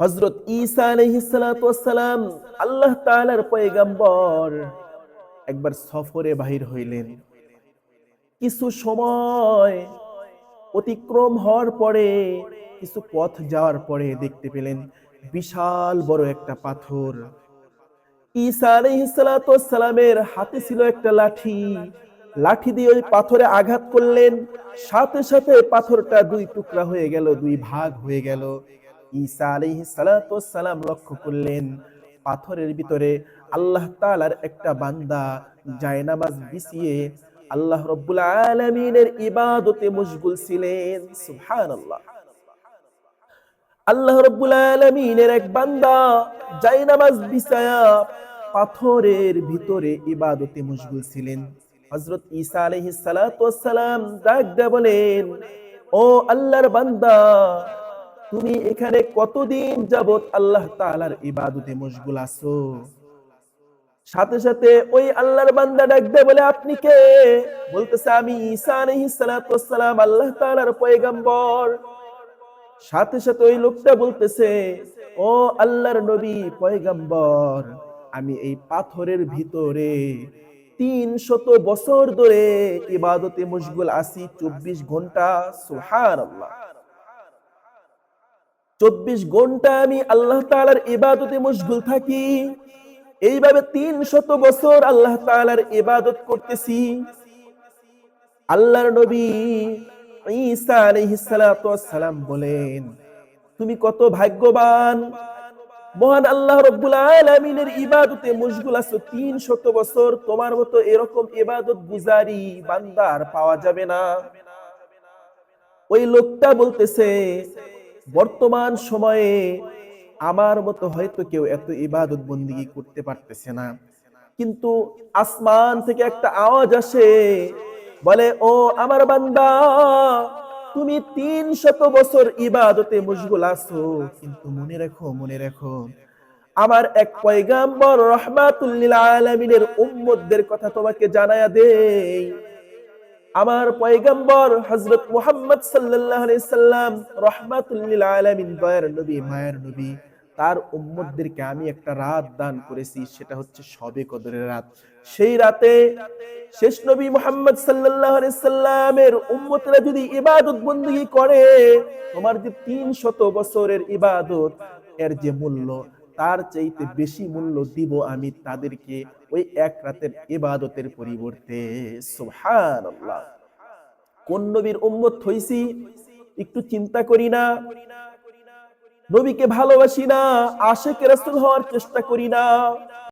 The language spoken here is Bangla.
হজরত ঈসা আলহিসালাম আল্লাহ তাআলার পয়গাম্বর একবার সফরে বাহির হইলেন। কিছু সময় অতিক্রম হওয়ার পরে কিছু পথ যাওয়ার পরে দেখতে পেলেন বিশাল বড় একটা পাথর। ঈসা আলহিসালামের হাতে ছিল একটা লাঠি। লাঠি দিয়ে ওই পাথরে আঘাত করলেন। সাথে সাথে পাথরটা দুই টুকরা হয়ে গেল, দুই ভাগ হয়ে গেল। ঈসা আলাইহি সালাম লক্ষ্য করলেন, পাথরের ভিতরে আল্লাহ তাআলার একটা বান্দা জায়নামাজ বিছিয়ে আল্লাহ রব্বুল আলামিনের ইবাদতে মশগুল ছিলেন। সুবহানাল্লাহ। আল্লাহ রব্বুল আলামিনের এক বান্দা জায়নামাজ বিছায়া পাথরের ভিতরে ইবাদতে মশগুল ছিলেন। হযরত ঈসা আলাইহিস সালাতু সালাম ডাক দিয়ে বলেন, ও আল্লাহর বান্দা তুমি এখানে কতদিন যাবত আল্লাহ তাআলার ইবাদতে মশগুল আছো? সাথে সাথে ওই আল্লাহর বান্দা ডাক দেয় বলে, আপনি কে? বলতেছে, আমি ঈসা আলাইহিস সালাতু ওয়াসসালাম আল্লাহ তাআলার পয়গম্বর। সাথে সাথে ওই লোকটা বলতেছে, ও আল্লাহর নবী পয়গম্বর, আমি এই পাথরের ভিতরে তিন শত বছর ধরে ইবাদতে মশগুল আছি, চব্বিশ ঘণ্টা, সুবহানাল্লাহ। চব্বিশ ঘণ্টা আমি আল্লাহ তালার ইবাদতে মশগুল থাকি। এইভাবে তিন শত বছর আল্লাহ তালার ইবাদত করতেছি। আল্লাহর নবী বলেন, তুমি কত ভাগ্যবান। মহান আল্লাহ রব্বুল ইবাদতে মশগুল আছো। তিন শত বছর তোমার মতো এরকম ইবাদত গুজারি বান্দার পাওয়া যাবে না। ওই লোকটা বলতেছে বর্তমান সময়ে আমার মতো হয়তো কেউ এত ইবাদত বন্দিগি করতে পারতেছে না। কিন্তু আসমান থেকে একটা আওয়াজ আসে, বলে, ও আমার বান্দা, তুমি তিন শত বছর ইবাদতে মশগুল আছো, কিন্তু মনে রেখো মনে রেখো, আমার এক পয়গাম্বর রহমাতুল্লিল আলমিনের উম্মতদের কথা তোমাকে জানায়া দেই আমার পয়গম্বর হজরত মুহাম্মদ সাল্লাল্লাহু সাল্লাম লিল দয়ার নবী, মায়ের নবী, তার উম্মদদেরকে আমি একটা রাত দান করেছি, সেটা হচ্ছে সবে কদরের রাত। সেই রাতে শেষ নবী মোহাম্মদ সাল্লাল্লাহু সাল্লামের উম্মতরা যদি ইবাদত বন্দী করে, তোমার যে তিন শত বছরের ইবাদত, এর যে মূল্য তার চাইতে বেশি মূল্য দিব আমি তাদেরকে ওই এক রাতের এবাদতের পরিবর্তে। কোন নবীর উম্মত হইছি, একটু চিন্তা করি না। নবীকে ভালোবাসি না, আশেক রাসূল হওয়ার চেষ্টা করি না।